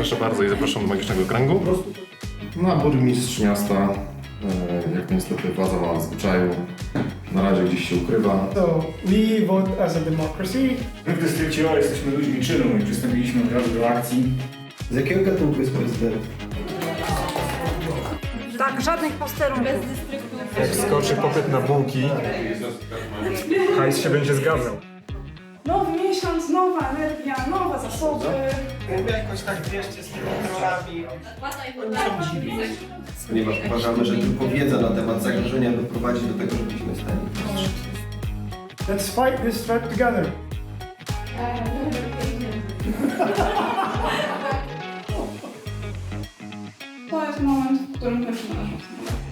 Proszę bardzo i zapraszam do Magicznego Kręgu. Na burmistrz miasta, e, jak niestety władza ma w zwyczaju, na razie gdzieś się ukrywa. So we vote as a democracy. My w dystrykcie O jesteśmy ludźmi czynu i przystąpiliśmy od razu do akcji. Z jakiego gatunku jest prezydent? Tak, żadnych posterunków. Jak skoczy popyt na bułki, hajs się będzie zgadzał. Nowy miesiąc, nowa energia, nowe zasoby. Ponieważ uważamy, że tylko wiedza na temat zagrożenia doprowadzi do tego, żebyśmy stali. Let's fight this threat together. To jest moment, w którym wspólnotę. Nie,